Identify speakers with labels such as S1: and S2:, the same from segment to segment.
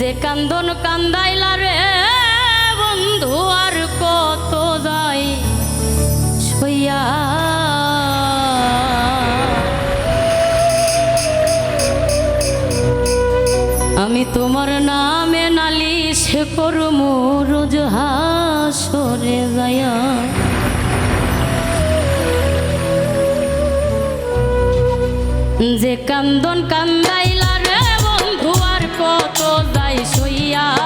S1: যে কান্দন কান্দাইলা রে বন্ধু, আর কত যাই ছইয়া। আমি তোমার নামে নালিশ করমু, রোজ হাসরে যায়া যে কান্দন কান্দাইলা সইয়া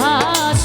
S1: তোজহাসরে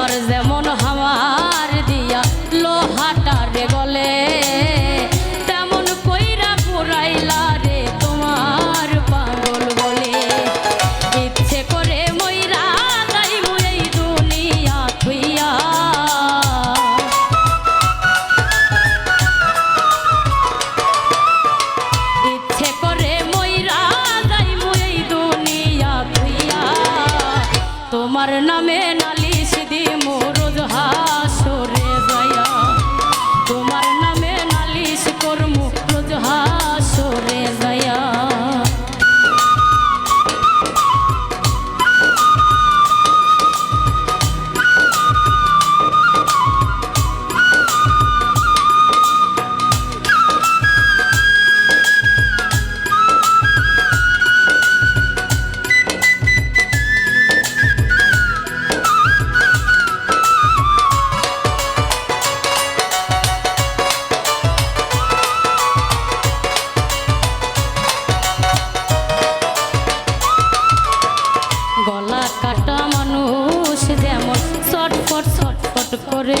S1: আমার যেমন হাওয়ার দিয়া লোহাটারে গলে, তেমন কইরা পুরাইলা রে তোমার পাগল বলে। ইচ্ছে করে মইরা যাইমু এই দুনিয়া থুইয়া ইচ্ছে করে মইরা যাইমু এই দুনিয়া থুইয়া তোমার নামে ছটপট ছটপট করে